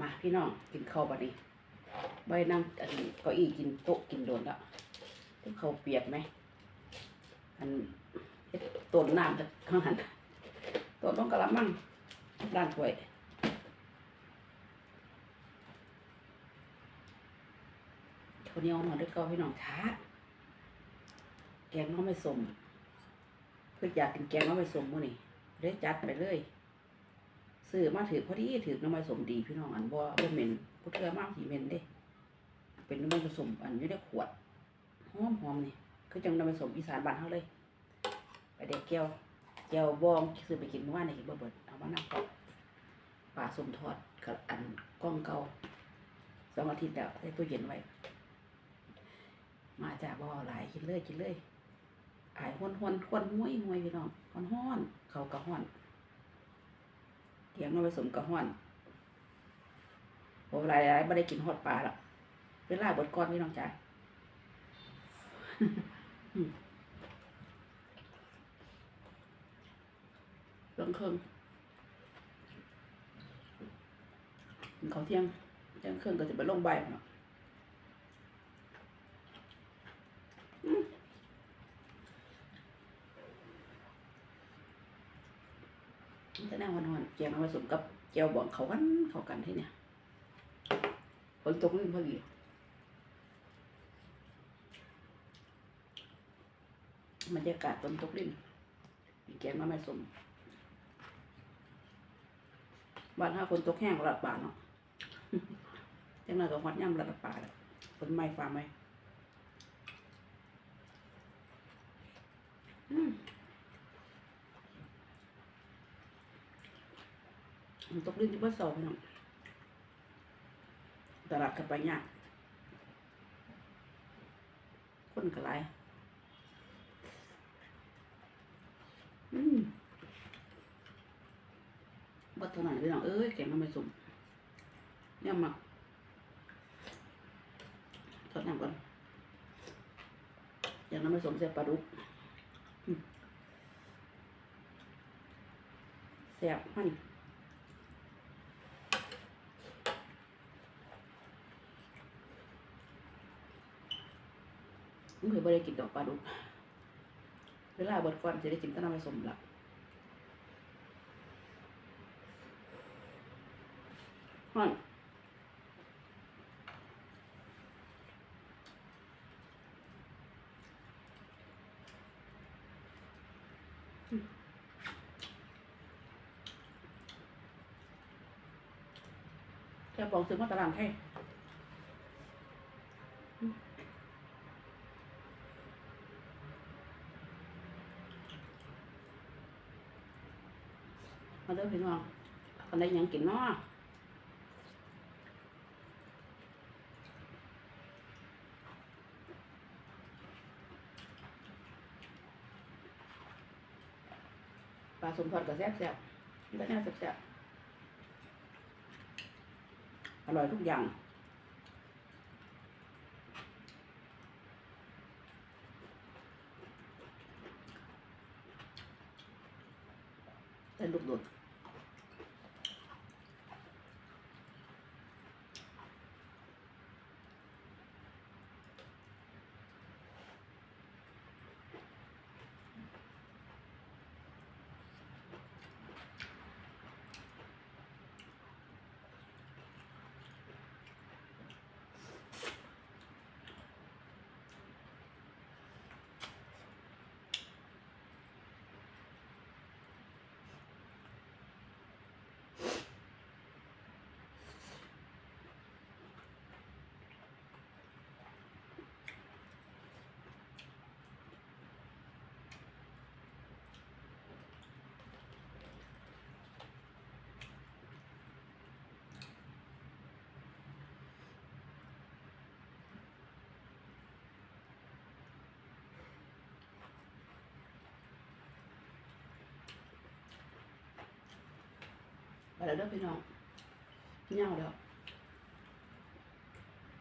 มาพี่น้องกินข้าวบัดนี้ใบนั่งอันเก้าอี้กินโต๊ะกินโดนแล้วที่เขาวเปียกไหมอันต้นน้ำจากข้างหันต้นต้องกระมังด้านถ้วยคนนี้เอาหน่อยด้วยก็พี่น้องช้าแกงน้องไม่สมเพื่ออยากกินแกงน้องไม่สมมื้อนี่เลยจัดไปเลย ซื้อมาถือพอดีถือน้ำมันสมดีพี่น้องอันบ่บ่เหม็นพุทเทือมากสีเหม็นเด้ เป็นน้ำมันผสมอันอยู่ในขวดหอมหอมนี่คือจังน้ำมันสมอีสานบ้านเฮาเลยไปเด็กแก้วแก้วบองซื้อไปกินเมื่อวานนี่กินบ่เบิดเอามานั่งกับปลาสมทอดกับอันกล้องเก่าสองอาทิตย์แล้วใส่ตู้เย็นไว้ มาจากบ่อหลายกินเลยกินเลยอายห้วนห้วนควนห้วยห้วยพี่น้องห้อนห้อนเขากระห้อน เถียงน้องผสมกระห้อนโอ้หลายหลายไม่ได้กินฮอดปลาหรอกเวลาบดก้อนพี่น้องจ๋าเรื่องเครื่องเขาเที่ยงเที่ยงเครื่องก็จะไปลงใบเนาะอืมจะ นั่งวันๆแกงน้องผสมกับแจวบองเขากันเขากันที่เนี่ยฝนตกนี่พอดีบรรยากาศฝนตกลิ้นมีแกงมาไม่สมบ้านห้าฝนตกแห้งระดับป่าเนาะจังเลยก็ฮอดย่ำระดับป่าแล้วฝนไม้ฟ้าไม้อืม ฝนตกลิ้นที่บ้านเสาพี่น้องตลาดกับไปยากคนก็หลายอืมบัดเท่านั้นพี่น้องเอ้ยแกงน้ำไม่สมเนี่ยมักทอดน้ำก่อนแกงน้ำไม่สมใส่ปลาดุกอืมแซ่บมัน มึงเคยบ่ได้กินดอกปลาดุกเวลาบดก่อนจะได้กินก็น้ำผสมละฮอนแค่ปองซื้อมาตลาดให้ มาเด้อพี่น้องคนได้หยังกินเนาะปลาสมทอดกับแซ่บแซ่บๆแล้วเนี่ยแซ่บแซ่บๆอร่อยทุกอย่างแต่ลูกโดด ไปแล้วเด้อพี่น้องเหงาแล้ว